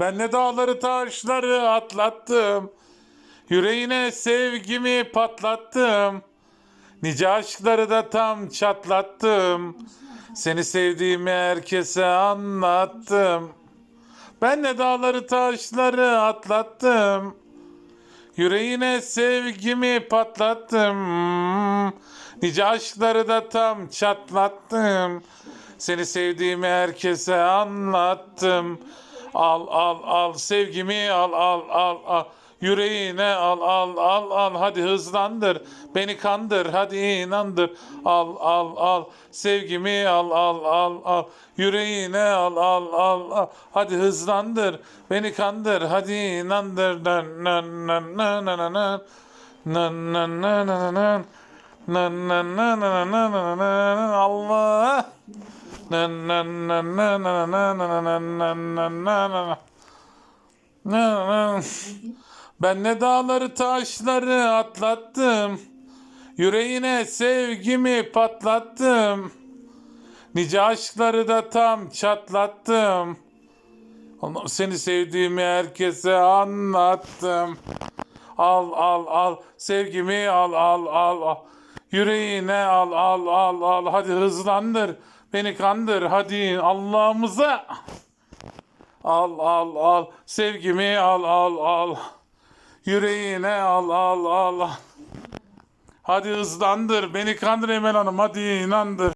Ben ne dağları taşları atlattım. Yüreğine sevgimi patlattım. Nice aşkları da tam çatlattım. Seni sevdiğimi herkese anlattım. Ben ne dağları taşları atlattım. Yüreğine sevgimi patlattım. Nice aşkları da tam çatlattım. Seni sevdiğimi herkese anlattım. Al al al sevgimi al al al al. Yüreğine al al al al hadi hızlandır beni kandır hadi inandır al al al sevgimi al al al al yüreğine al al al al hadi hızlandır beni kandır hadi inandır nan nan nan nan nan nan nan nan nan nan nan Allah ben ne dağları taşları atlattım. Yüreğine sevgimi patlattım. Nice aşkları da tam çatlattım. Seni sevdiğimi herkese anlattım. Al al al sevgimi al al al al. Yüreğine al al al al. Hadi hızlandır. Beni kandır. Hadi Allah'ımıza. Al al al sevgimi al al al. Yüreğine al al al. Hadi hızlandır beni kandır Emel Hanım hadi inandır.